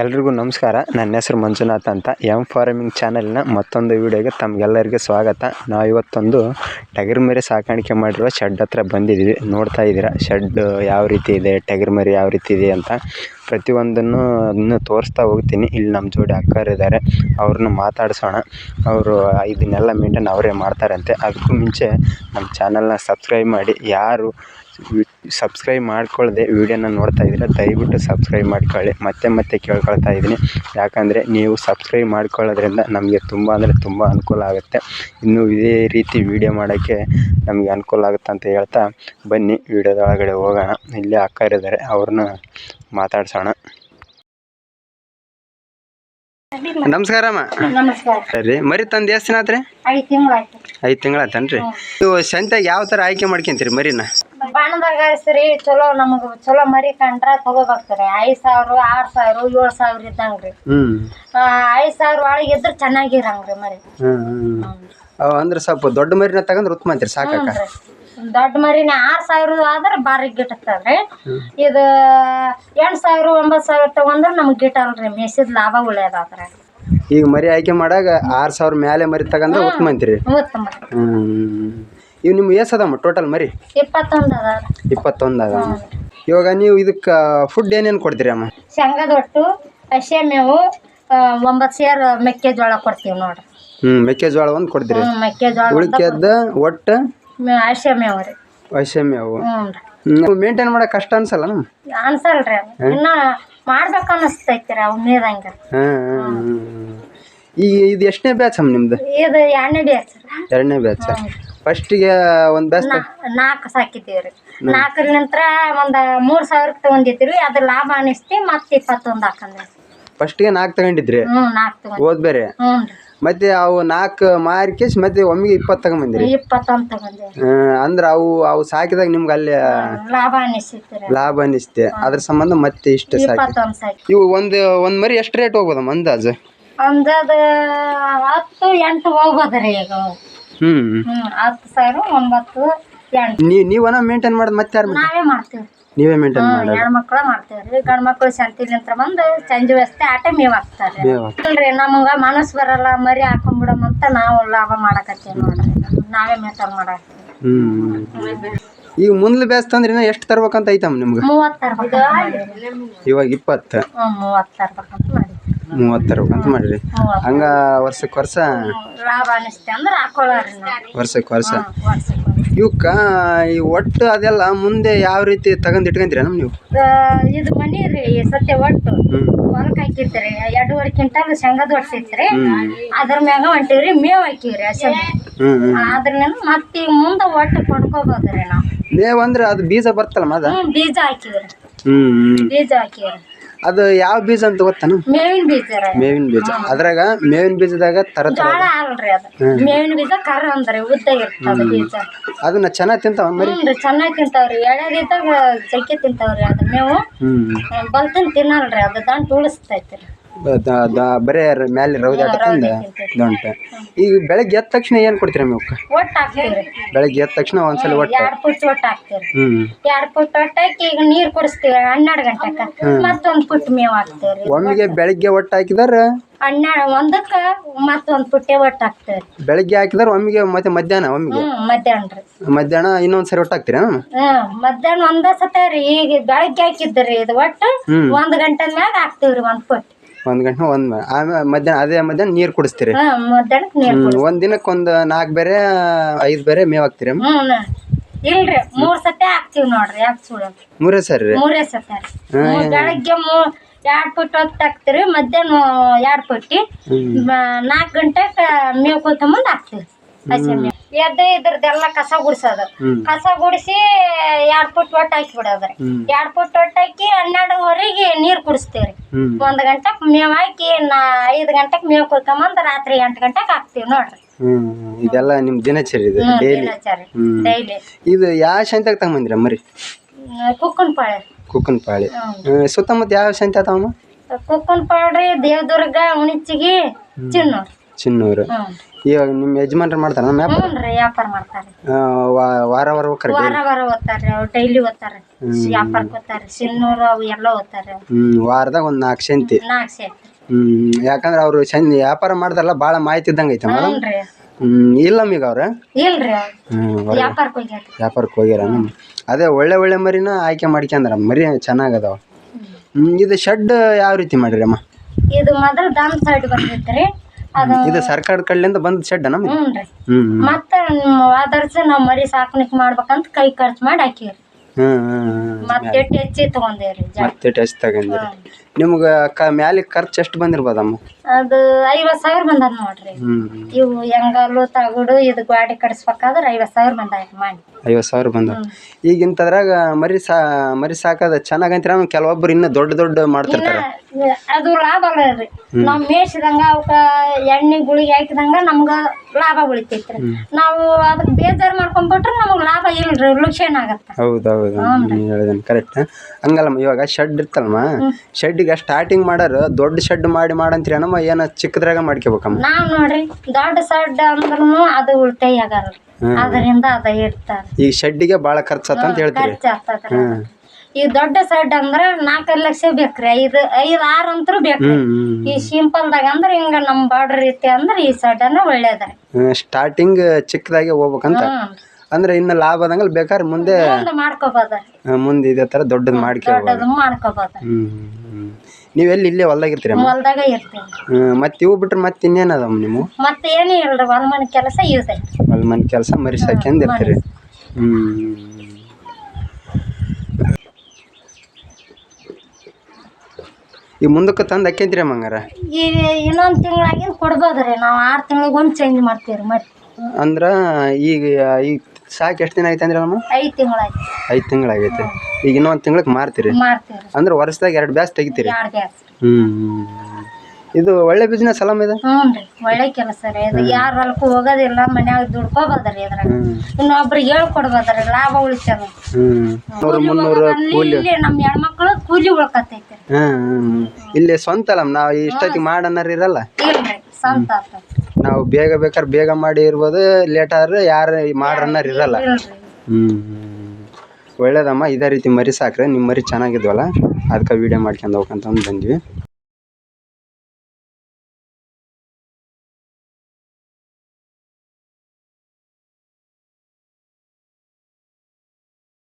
ಎಲ್ರಿಗೂ ನಮಸ್ಕಾರ. ನನ್ನ ಹೆಸರು ಮಂಜುನಾಥ್ ಅಂತ. ಎಂ ಫಾರ್ಮಿಂಗ್ ಚಾನಲ್ನ ಮತ್ತೊಂದು ವಿಡಿಯೋಗೆ ತಮಗೆಲ್ಲರಿಗೂ ಸ್ವಾಗತ. ನಾವು ಇವತ್ತೊಂದು ಟಗರ್ ಮರಿ ಸಾಕಾಣಿಕೆ ಮಾಡಿರುವ ಶೆಡ್ ಹತ್ರ ಬಂದಿದ್ದೀವಿ ನೋಡ್ತಾ ಇದ್ದೀರಾ? ಶೆಡ್ ಯಾವ ರೀತಿ ಇದೆ? ಟಗರ್ ಮರಿ ಯಾವ ರೀತಿ ಇದೆ ಅಂತ ಪ್ರತಿಯೊಂದನ್ನು ಅದನ್ನು ತೋರಿಸ್ತಾ ಹೋಗ್ತೀನಿ. ಇಲ್ಲಿ ನಮ್ಮ ಜೋಡಿ ಅಕ್ಕರಿದ್ದಾರೆ ಅವ್ರನ್ನ ಮಾತಾಡ್ಸೋಣ. ಅವರು ಇದನ್ನೆಲ್ಲ ಮೇಂಟೈನ್ ಅವರೇ ಮಾಡ್ತಾರಂತೆ. ಅದಕ್ಕೂ ಮುಂಚೆ ನಮ್ಮ ಚಾನಲ್ನ ಸಬ್ಸ್ಕ್ರೈಬ್ ಮಾಡಿ. ಯಾರು ಸಬ್ಸ್ಕ್ರೈಬ್ ಮಾಡ್ಕೊಳ್ಳದೆ ವೀಡಿಯೋನ ನೋಡ್ತಾ ಇದ್ದೀರಾ ದಯವಿಟ್ಟು ಸಬ್ಸ್ಕ್ರೈಬ್ ಮಾಡ್ಕೊಳ್ಳಿ. ಮತ್ತೆ ಮತ್ತೆ ಕೇಳ್ಕೊಳ್ತಾ ಇದ್ದೀನಿ. ಯಾಕಂದರೆ ನೀವು ಸಬ್ಸ್ಕ್ರೈಬ್ ಮಾಡ್ಕೊಳ್ಳೋದ್ರಿಂದ ನಮಗೆ ತುಂಬ ಅಂದರೆ ತುಂಬ ಅನುಕೂಲ ಆಗುತ್ತೆ. ಇನ್ನೂ ಇದೇ ರೀತಿ ವೀಡಿಯೋ ಮಾಡೋಕ್ಕೆ ನಮಗೆ ಅನುಕೂಲ ಆಗುತ್ತೆ ಅಂತ ಹೇಳ್ತಾ ಬನ್ನಿ. ವೀಡಿಯೋದೊಳಗಡೆ ಹೋಗೋಣ. ಇಲ್ಲೇ ಅಕ್ಕರಿದ್ದಾರೆ. ಅವ್ರನ್ನ ಮಾತಾಡ್ಸೋಣ. ನಮಸ್ಕಾರ ಅಮ್ಮ. ಸರಿ ಮರಿ ತಂದು ಎಷ್ಟು ದಿನ ಆತ್ರಿ? ಐದು ತಿಂಗಳ ಆತನ್ರಿ ನೀವು ಸಂತ್ಯಾಗ ಯಾವ ತರ ಆಯ್ಕೆ ಮಾಡ್ಕೊಂತೀರಿ ಮರಿನ? ಬಾಣದಾಗ ಸರಿ ಚಲೋ ನಮಗ ಚಲೋ ಮರಿ ಕಂಡ್ರ ತಗೋಬೇಕ್ರಿ ಐದು ಸಾವಿರ ಆರ್ ಸಾವಿರ ಏಳ್ ಸಾವಿರ ಇದ್ದಂಗ್ರಿ. ಐದು ಸಾವಿರ ಒಳಗೆ ಇದ್ರೆ ಚೆನ್ನಾಗಿರಂಗ್ರಿ ಮರಿ. ಅಂದ್ರೆ ಸ್ವಲ್ಪ ದೊಡ್ಡ ಮರಿನ ತಗೊಂಡ್ರೆ ಉತ್ತಮ ಅಂತೀರಿ ಸಾಕಾಕ? ಹ್ಞೂನ್ರಿ. ದೊಡ್ಡ ಮರಿನ ಆರ್ ಸಾವಿರ ಆದ್ರೆ ಬಾರಿ ಗಿಟ್ಟತ್ತದ್ರಿ ಇದು ಎಂಟ್ ಸಾವಿರ ಒಂಬತ್ತು ಸಾವಿರ ತಗೊಂಡ್ರ ನಮ್ಗೆ ಗಿಟ್ಟಲ್ರಿ ಮೇಸಿದ ಲಾಭ ಉಳಿಯೋದಾದ್ರೆ. ಈಗ ಮರಿ ಆಯ್ಕೆ ಮಾಡಾಗ ಆರು ಸಾವಿರ ಮೇಲೆ ಮರಿ ತಗೊಂಡ್ರೆ ಉತ್ತಮ ಅಂತೀರಿ? ಉತ್ತಮ ಹ್ಮ್. ಇವು ನಿಮ್ಮ ಎಸ್ ಅದಮ್ಮ ಟೋಟಲ್ ಮರಿ? ಇಪ್ಪತ್ತೊಂದ್ ಅದ ಇಪ್ಪತ್ತೊಂದು ಅದ ಇವಾಗ ನೀವು ಇದಕ್ಕೆ ಫುಡ್ ಏನೇನು ಕೊಡ್ತೀರಿ ಅಮ್ಮ? ಶೇಂಗಾದ ಒಟ್ಟು ಹಸಿ ಮೇವು ಒಂಬತ್ತು ಒಂಬತ್ ಸೇರ್ ಮೆಕ್ಕೆಜೋಳ ಕೊಡ್ತೀವಿ ನೋಡ್ರಿ. ಹ್ಞೂ ಮೆಕ್ಕೆಜೋಳ ಒಂದು ಕೊಡ್ತೀರಿ. ಹ್ಮ್ ಮೆಕ್ಕೆಜೋಳ ಉಳಿಕೆದ್ದ ಒಟ್ಟು ಮೆ- ಹಸೆ ಮೇವು ರೀ ಹಸೆಮೆ ಅವು ಹ್ಞೂ ನೀವು ಮೇಂಟೈನ್ ಮಾಡೋಕೆ ಕಷ್ಟ ಅನ್ಸಲ್ಲ ನಮ್ಮ ಅನ್ಸಲ್ರಿ ಅದು. ಇನ್ನ ಮಾಡ್ಬೇಕು ಅನಸ್ತೈತಿ ರೀ ಅವ್ ನೀರಂಗ ಹಾಂ ಈಗ ಇದು ಎಷ್ಟನೇ ಬ್ಯಾಚ್ ಅಮ್ಮ ನಿಮ್ದು? ಇದು ಎಣ್ಣೆ ಬೇಸ್ ಎರಡನೇ ಬ್ಯಾಚ್ ಫಸ್ಟಿಗೆ ಒಂದು ಬ್ಯಾಚ್ ನಾಲ್ಕು ಸಾಕಿದ್ದೀವಿ ರೀ. ನಾಲ್ಕರ ನಂತರ ಒಂದು ಮೂರ್ ಸಾವಿರಕ್ಕೆ ತಗೊಂಡಿದ್ವಿ ಅದ್ರ ಲಾಭ ಅನಿಸ್ತಿ ಮತ್ತೆ ಇಪ್ಪತ್ತೊಂದು ಹಾಕಂದ್ರಿ. ಫಸ್ಟಿಗೆ ನಾಲ್ಕು ತಗೊಂಡಿದ್ರಿ? ಹ್ಞೂ ನಾಲ್ಕು ತಗೊಂಡ್ ಬೇರೆ ಹ್ಞೂ ಮತ್ತೆ ಅವು ನಾಲ್ಕು ಮಾರ್ಕೇಶ್ ಮತ್ತೆ ಒಮ್ಮೆಗೆ ಇಪ್ಪತ್ತು ತಗೊಂಬಂದಿರಿ. ರೀ ಇಪ್ಪತ್ತೊಂದು ತಗೊಂಡೆ ಅಂದ್ರೆ ಅವು ಅವು ಸಾಕಿದಾಗ ನಿಮ್ಗೆ ಅಲ್ಲಿ ಲಾಭ ಅನಿಸ್ತೈತಿ ರೀ ಲಾಭ ಅನಿಸ್ತೆ ಅದ್ರ ಸಂಬಂಧ ಮತ್ತೆ ಇಷ್ಟು ಸಾಕಿ. ಇಪ್ಪತ್ತೊಂದು ಸಾಕಿ. ಇವು ಒಂದು ಒಂದು ಮರಿ ಎಷ್ಟು ರೇಟ್ ಹೋಗ್ಬೋದಮ್ಮ ಅಂದಾಜು? ಅಂದದ ಹತ್ತು ಎಂಟು ಹೋಗ್ಬೋದ್ರಿ ಈಗ. ಹ್ಞೂ ಹ್ಮ್ ಹತ್ತು ಸಾವಿರ ಒಂಬತ್ತು ಎಂಟು ನೀ ನೀವನ ಮೇಂಟೈನ್ ಮಾಡೋದು ಮತ್ತೆ ಯಾರು ನಾವೇ ಮಾಡ್ತೀವಿ ನೀವೇ ಮೇಂಟೈನ್ ಮಾಡೋದು? ಮಕ್ಕಳು ಮಾಡ್ತೇವ್ರಿ. ಗಂಡ್ ಮಕ್ಳು ಸಂತಿಲಿಂತ್ರ ಬಂದು ಸಂಜೆ ವ್ಯವಸ್ಥೆ ಆಟ ಮೇವ್ ಹಾಕ್ತಾರೆ ಮೇವ್ ಇಲ್ರಿ ನಮಗ ಮನಸ್ ಬರಲ್ಲ ಮರಿ ಹಾಕೊಂಡ್ಬಿಡಮ್ ಅಂತ ನಾವು ಲಾಭ ಮಾಡಕತ್ತೀವಿ ನೋಡ್ರಿ. ನಾವೇ ಮೇಂಟೈನ್ ಮಾಡಾಕ್ತೀವಿ ಹ್ಞೂ ಈಗ ಮುಂದ್ ಬ್ಯಾಸ್ ತಂದ್ರೆ ಇನ್ನ ಎಷ್ಟು ತರ್ಬೇಕಂತ ಐತಮ್ಮ ನಿಮ್ಗೆ? ಮೂವತ್ತು ಇವಾಗ ಇಪ್ಪತ್ತು. ಮೂವತ್ತು ತರ್ಬೇಕಂತ ಮಾಡಿ ಮೂವತ್ತು ತರ್ಬೇಕಂತ ಮಾಡಿರಿ. ಹಂಗ ವರ್ಷಕ್ಕೆ ವರ್ಷ? ಲಾಭ ಅನಿಸ್ತೆ ಅಂದ್ರೆ ಹಾಕೊಳ್ಳೋರಿ ನಾವು. ವರ್ಷಕ್ಕೆ ವರ್ಷ? ಹ್ಮ್, ವರ್ಷಕ್ಕೆ. ಇವಕ್ಕ ಈ ಒಟ್ಟು ಅದೆಲ್ಲ ಮುಂದೆ ಯಾವ ರೀತಿ ತಗೊಂಡ್ ಇಟ್ಕೊಂತೀರ ನಮ್ ನೀವು? ಇದು ಮನಿ ರೀ ಸತ್ಯ ಒಟ್ಟು. ಹೊಲಕ್ ಹಾಕಿರ್ತೀರಿ ಎರಡೂವರೆ ಕ್ವಿಂಟಲ್ ಶೇಂಗಾದ ಹೊಡ್ಸಿತ್ರಿ ಅದ್ರ ಮ್ಯಾಗ ಹೊಂಟಿವ್ರಿ ಮೇವ್ ಹಾಕಿವ್ರಿ ಅದ್ರಲ್ಲಿಂದ ಮತ್ತೆ ಈಗ ಮುಂದೆ ಒಟ್ಟು ಕೊಂಡ್ಕೋಬೋದ್ರಿ ನಾವು. ಮೇವ್ ಅಂದ್ರೆ ಅದು ಬೀಜ ಬರ್ತಲ್ಲ ಮದ? ಹ್ಮ್ ಬೀಜ ಹಾಕಿವ್ರಿ. ಹ್ಮ್ ಹ್ಮ್. ಬೀಜ ಹಾಕಿವ್ರಿ. ಅದು ಯಾವ ಬೀಜ ಅಂತ ಗೊತ್ತಾನ? ಮೇವಿನ ಬೀಜ ರೀ. ಮೇವಿನ ಬೀಜ. ಅದ್ರಾಗ ಮೇವಿನ ಬೀಜದಾಗ ತರ ತರ ಜೋಳ ಅಲ್ರಿ ಅದು. ಮೇವಿನ ಬೀಜ ಕರ್ರ ಅಂದ್ರಿ ಉದ್ದ ಇರ್ತದ ಬೀಜ. ಅದನ್ನ ಚೆನ್ನಾಗಿ ತಿಂತಾವ ಮರಿ? ಹ್ಞೂ ರೀ ಚೆನ್ನಾಗಿ ತಿಂತಾವ್ರಿ. ಎಳೆದಿದ್ದಾಗ ಜಗ್ಗಿ ತಿಂತಾವ್ರಿ ಅದು ಮೇವು ಹ್ಮ್. ಬಲ್ತನ್ ತಿನ್ನಲ್ರಿ ಅದು ದಂಟ್ ಉಳಿಸ್ತೈತಿ ರೀ ದ- ದ- ದ- ಬರೇ ರ- ಮ್ಯಾಲೆ ರೌದಿ ದಂಟ ಈಗ ಬೆಳಗ್ಗೆ ಎದ್ದ ತಕ್ಷಣ ಏನ್ ಕೊಡ್ತೀರಾ ನೀವು ಒಟ್ಟು ಹಾಕ್ತೀವ್ರಿ. ಬೆಳಗ್ಗೆ ಎದ್ದ ತಕ್ಷಣ ಒಂದ್ಸಲ ಒಟ್ಟು. ಎರಡು ಪುಟ್ ಒಟ್ಟು ಹಾಕ್ತೀವ್ರಿ. ಹ್ಮ್. ಎರಡು ಪುಟ್ ಒಟ್ಟು ಹಾಕಿ ಈಗ ನೀರು ಕುಡಿಸ್ತೀವಿ ಹನ್ನೆರಡು ಗಂಟೆಗೆ ಮತ್ತೊಂದು ಪುಟ್ ಮೇವು ಹಾಕ್ತೀವ್ರಿ. ಒಮ್ಮೆಗೆ ಬೆಳಗ್ಗೆ ಒಟ್ಟು ಹಾಕಿದಾರ? ಹನ್ನೆರಡು ಒಂದಕ್ಕೆ ಮತ್ತೊಂದು ಪುಟ್ಟೆ ಒಟ್ಟು ಹಾಕ್ತೀವ್ರಿ. ಬೆಳಗ್ಗೆ ಹಾಕಿದಾರ ಒಮ್ಮೆಗೆ ಮತ್ತೆ ಮಧ್ಯಾಹ್ನ ಒಮ್ಮೆಗೆ? ಹ್ಞೂ ಮಧ್ಯಾಹ್ನ ರೀ. ಮಧ್ಯಾಹ್ನ ಇನ್ನೊಂದ್ಸರಿ ಒಟ್ಟು ಹಾಕ್ತೀರಾ? ಮಧ್ಯಾಹ್ನ ಒಂದ ಸತ ರೀ ಈಗ ಬೆಳಗ್ಗೆ ಹಾಕಿದ್ರಿ ಇದು ಒಟ್ಟು ಹ್ಮ್. ಒಂದು ಗಂಟೆ ಮ್ಯಾಗ ಹಾಕ್ತೀವ್ರಿ ಒಂದ್ ಪುಟ್. ಒಂದ್ ಗಂಟೆ ಒಂದ್ ಆಮೇಲೆ ಮಧ್ಯಾಹ್ನ ಅದೇ ಮಧ್ಯಾಹ್ನ ನೀರ್ ಕುಡಿಸ್ತೀರಿ. ಹಾ ನೀರು ಹ್ಮ್ ಒಂದ್ ದಿನಕ್ಕೆ ಒಂದ್ ನಾಲ್ಕು ಬೇರೆ ಐದ್ ಬೇರೆ ಮೇವ್ ಹಾಕ್ತೀರಿ? ಹ್ಞೂ ಇಲ್ರಿ ಮೂರ್ ಸತಿ ಹಾಕ್ತಿವಿ ನೋಡ್ರಿ ಯಾಕೆ ಸುಳ್ಳು ಮೂರೇ ಸರಿ ರೀ? ಮೂರೇ ಸತಿ ಮೂರ್ ಬೆಳಗ್ಗೆ ಮೂ ಎರಡ್ ಪುಟ್ ಹೊತ್ತು ಹಾಕ್ತಿರಿ ಮಧ್ಯಾಹ್ನ ಎರಡ್ ಪುಟ್ಟಿ ನಾಲ್ಕು ಗಂಟೆಗೆ ಮೇವು ಮುಂದೆ ಹಾಕ್ತಿವಿ. ಹಸಿ ಮೇವು. ಎದ್ದು ಇದ್ರದ್ದೆಲ್ಲ ಕಸ ಗುಡಿಸೋದು. ಕಸ ಗುಡಿಸಿ ಎರಡು ಪುಟ್ ಒಟ್ಟು ಹಾಕಿ ಬಿಡೋದ್ರಿ ರೀ ಎರಡ್ ಪುಟ್ ಒಟ್ಟು ಹಾಕಿ ಹನ್ನೆರಡುವರೆಗೆ ನೀರು ಕುಡಿಸ್ತೀವ್ರಿ. ಒಂದು ಗಂಟೆಗೆ ಮೇವ್ ಹಾಕಿ ನಾ ಐದು ಗಂಟೆಗೆ ಮೇವು ಕೊಯ್ಕೊಂಬಂದು ರಾತ್ರಿ ಎಂಟು ಗಂಟೆಗೆ ಹಾಕ್ತಿವಿ ನೋಡ್ರಿ. ಹ್ಮ್ ಇದೆಲ್ಲ ನಿಮ್ ದಿನಚರಿ ಇದು ಡೈಲಿ ಇದು ಯಾವ ಶಾಂತಿಯಾಗ ತಗೊಂಬಂದಿರ ಮರಿ ಕುಕ್ಕನ್ ಪಾಳೆ ಕುಕ್ಕನ್ ಪಾಳಿ ಸುತ್ತಮುತ್ತ ಯಾವ ಶಾಂತಿ ಆತಾವಮ್ಮ ಕುಕ್ಕನ್ ಪಾಳ್ರಿ ದೇವದುರ್ಗ ಉಣಿಚಿಗಿ ಚಿನ್ನೂರ್ ಚಿನ್ನೂರು. ಹ್ಮ್ ಇವಾಗ ನಿಮ್ಮ ಯಜಮಾನ್ರು ಮಾಡ್ತಾರ ಹ್ಞೂ ವ್ಯಾಪಾರ ಮಾಡ್ತಾರೆ. ವಾರ ವಾರ ಹೋಗ್ತಾರೆ ವಾರ ವಾರ ಓದ್ತಾರೆ ಅವ್ರು ಡೈಲಿ ಓದ್ತಾರೆ. ವ್ಯಾಪಾರಕ್ಕೆ ಓದ್ತಾರೆ ಸಿನ್ನೂರು ಅವು ಎಲ್ಲ ಓದ್ತಾರೆ. ಅವ್ರು ಹ್ಞೂ ವಾರದಾಗ ಒಂದು ನಾಲ್ಕು ಸಂತಿ ನಾಲ್ಕು ಹ್ಞೂ ಯಾಕಂದ್ರೆ ಅವರು ಚಂದ ವ್ಯಾಪಾರ ಮಾಡ್ತಾರಲ್ಲ ಭಾಳ ಮಾಹಿತಿ ಇದ್ದಂಗೆ ಐತೆ ಮೇಡಮ್ ಹ್ಞೂ ಇಲ್ಲ ಈಗ ಅವ್ರ? ಇಲ್ರಿ ಅವ್ರು ಹ್ಞೂ ವ್ಯಾಪಾರಕ್ಕೆ ಹೋಗ್ಯಾರ. ವ್ಯಾಪಾರಕ್ಕೆ ಹೋಗ್ಯಾರ ಅದೇ ಒಳ್ಳೆ ಒಳ್ಳೆ ಮರಿನ ಆಯ್ಕೆ ಮಾಡ್ಕೊಂಡ್ರ ಮರಿ ಚೆನ್ನಾಗದಾವ. ಹ್ಮ್. ಇದು ಶೆಡ್ ಯಾವ ರೀತಿ ಮಾಡಿರಮ್ಮ ಇದು ಮೊದಲು ದಾನ್ ಸೈಡ್ ಬರ್ತೈತ್ರಿ ಇದು ಸರ್ಕಾರದ ಕಡೆಯಿಂದ ಬಂದ ಶೆಡ್ ರೀ. ಹ್ಞೂ ಮತ್ತೆ ಆದರ್ಸ ನಾವು ಮರಿ ಸಾಕಾಣಿಕೆ ಮಾಡ್ಬೇಕಂತ ಕೈ ಖರ್ಚು ಮಾಡಿ ಹಾಕಿವ್ರಿ. ಹ್ಮ್ ಹ್ಮ್ ಮತ್ತೆ ಹೆಚ್ಚಿ ತಗೊಂಡೇವ್ರಿ ಮತ್ತೆ ಟೆಸ್ಟ್ ತಗೊಂಡ್ರಿ ನಿಮ್ಗೆ ಕ ಮ್ಯಾಲೆ ಖರ್ಚು ಎಷ್ಟು ಬಂದಿರ್ಬೋದಮ್ಮ? ಅದು ಐವತ್ತು ಸಾವಿರ ಬಂದದ ನೋಡ್ರಿ. ಹ್ಞೂ ಇವು ಹೆಂಗಲ್ಲು ತಗುಡು ಇದು ಗಾಡಿ ಕಡಿಸ್ಬೇಕಾದ್ರೆ ಐವತ್ತು ಸಾವಿರ ಬಂದ ಮಾಡಿ. ಐವತ್ತು ಸಾವಿರ ಬಂದ. ಈಗ ಇಂಥದ್ರಾಗ ಮರಿ ಸಾ ಮರಿ ಸಾಕೋದು ಚೆನ್ನಾಗಂತೀರ ಕೆಲವೊಬ್ರು ಇನ್ನೂ ದೊಡ್ಡ ದೊಡ್ಡ ಮಾಡ್ತಿರ್ತಾರೆ. ಅದು ಲಾಭ ಅಲ್ಲ ರೀ ನಾವು ಮೇಯ್ಸಿದಂಗ ಅವಕ್ಕ ಎಣ್ಣೆ ಗುಳಿಗೆ ಹಾಕಿದಂಗ ನಮ್ಗ ಲಾಭ ಉಳಿತೈತ್ರಿ. ನಾವು ಅದಕ್ಕೆ ಬೇಜಾರು ಮಾಡ್ಕೊಂಡ್ಬಿಟ್ರೆ ನಮಗೆ ಲಾಭ ಇಲ್ರಿ ಲುಕ್ಷನ್ ಆಗತ್ತ. ಹೌದು ಹೌದು ನೀವು ಹೇಳಿದನ್ ಕರೆಕ್ಟ್ ಹಂಗಲ್ಲಮ್ಮ ಇವಾಗ ಶೆಡ್ ಇರ್ತಲ್ಲಮ್ಮ ಶೆಡ್ಡಿಗೆ ಸ್ಟಾರ್ಟಿಂಗ್ ಮಾಡಾರ ದೊಡ್ಡ ಶೆಡ್ ಮಾಡಿ ಮಾಡಂತೀರಿ ಏನಮ್ಮ ಏನ ಚಿಕ್ಕದ್ರಾಗ ಮಾಡ್ಕೋಬೇಕಮ್ಮ? ನಾವ್ ನೋಡ್ರಿ ದೊಡ್ಡ ಸಡ್ಡ ಅಂದ್ರೂ ಅದು ಉಳ್ತಾಯ ಆಗಲ್ಲ ಅದರಿಂದ ಅದ ಇರ್ತ ಈ ಶೆಡ್ಡಿಗೆ ಬಹಳ ಖರ್ಚಾತ ಅಂತ ಹೇಳ್ತೀರಿ. ಖರ್ಚು ಆಗ್ತದ್ರಿ ಹ್ಮ್. ಈ ದೊಡ್ಡ ಸಡ್ ಅಂದ್ರ ನಾಲ್ಕೈದು ಲಕ್ಷ ಬೇಕ್ರಿ ಐದು ಐದು ಆರು ಅಂತೂ ಬೇಕ್ರಿ. ಹ್ಮ್ ಹ್ಮ್ ಈ ಸಿಂಪಲ್ದಾಗ ಅಂದ್ರ ಹಿಂಗ ನಮ್ ಬಾರ್ಡರ್ ಐತಿ ಅಂದ್ರ ಈ ಸಡ್ಡನ ಒಳ್ಳೇದ್ರಿ ಸ್ಟಾರ್ಟಿಂಗ್ ಚಿಕ್ಕದಾಗೆ ಹೋಗ್ಬೇಕಂತ. ಹ್ಮ್. ಅಂದ್ರೆ ಇನ್ನ ಲಾಭ ಆದಂಗಲ್ ಬೇಕಾದ್ರೆ ಮುಂದೆ ಮುಂದೆ ಇದೇ ತರ ದೊಡ್ಡದು ಮಾಡ್ಕೋಬೋದು ದೊಡ್ಡದು ಹ್ಮ್ ಹ್ಮ್ ನೀವೆಲ್ಲಿ ಇಲ್ಲೇ ಹೊಲ್ದಾಗಿರ್ತೀರಮ್ಮ ಹೊಲ್ದಾಗ ಇರ್ತೀವಿ. ಹ್ಮ್ ಮತ್ತೆ ಇವು ಬಿಟ್ರೆ ಮತ್ತೆ ಇನ್ನೇನದಮ್ಮ ನೀವು? ಮತ್ತೆ ಏನೂ ಇಲ್ರಿ ಹೊಲ ಮನೆ ಕೆಲಸ ಅಲ್ಲಿ ಮನೆ ಕೆಲಸ ಮರಿ ಸಾಕ್ಯಂಡ್ ಇರ್ತೀರಿ. ಹ್ಮ್ ಈ ಮುಂದಕ್ಕೆ ತಂದು ಅಕ್ಕಂತೀರಿ ಹಂಗಾರ? ಈ ಇನ್ನೊಂದ್ ತಿಂಗಳಾಗಿನ ಕೊಡ್ಬೋದ್ರಿ ನಾವು ಆರು ತಿಂಗಳಿಗೆ ಒಂದು ಚೇಂಜ್ ರೀ ಮತ್ತೆ. ಅಂದ್ರ ಈಗ ಈಗ ಸಾಕು ಎಷ್ಟು ದಿನ ಐತೆ ಅಂದ್ರೆ ನಮ್ಮ ಐದು ತಿಂಗಳಾಯ್ತು. ಐದು ತಿಂಗಳಾಗೈತೆ. ಈಗ ಇನ್ನೊಂದು ತಿಂಗಳಿಗೆ ಮಾರ್ತೀರಿ? ಮಾರ್ತೀವ್ರಿ. ಅಂದ್ರೆ ವರ್ಷದಾಗ ಎರಡು ಬ್ಯಾಸ್ ತೆಗಿತೀರಿ? ಎರಡು ಇದು ಒಳ್ಳೆ ಬಿಸ್ನೆಸ್ ಅಲ್ಲಮ್ಮ ಇದು ಹ್ಞೂ ರೀ ಒಳ್ಳೆ ಕೆಲಸ ರೀ. ಇದು ಯಾರ ಹೊಲಕ್ಕೂ ಹೋಗೋದಿಲ್ಲ ಮನ್ಯಾಗ ದುಡ್ಕೋಬೋದ್ರಿ ಇದ್ರಾಗ ಹ್ಮ್. ಇನ್ನೊಬ್ರಿಗೆ ಹೇಳ್ಕೊಡ್ಬೋದ್ರಿ ಲಾಭ ಉಳಿತದ ನೂರು ಮುನ್ನೂರು ಕೂಲಿ ಇಲ್ಲಿ ನಮ್ಮ ಹೆಣ್ಮಕ್ಳು ಕೂಲಿ ಉಳ್ಕತೈತಿ ಹ್ಮ್ ಹ್ಮ್ ಇಲ್ಲಿ ಸ್ವಂತ ಅಲ್ಲ ನಾವು ಇಷ್ಟೊತ್ತಿಗೆ ಮಾಡನ್ನಾರ ಇರಲ್ಲ. ಇಲ್ರಿ ಸ್ವಂತ ಆತೈತಿ ನಾವು ಬೇಗ ಬೇಕಾದ್ರೆ ಬೇಗ ಮಾಡಿ ಇರ್ಬೋದು ಲೇಟ್ ಆದ್ರೆ ಯಾರು ಮಾಡ್ರನ್ನೋರು ಇರಲ್ಲ. ಹ್ಞೂ ಒಳ್ಳೇದಮ್ಮ ಇದೇ ರೀತಿ ಮರಿ ಸಾಕ್ರೆ ನಿಮ್ಮ ಮರಿ ಚೆನ್ನಾಗಿದ್ವಲ್ಲ ಅದಕ್ಕೆ ವೀಡಿಯೋ ಮಾಡ್ಕೊಂಡು ಹೋಗ್ಕಂತ ಬಂದ್ವಿ.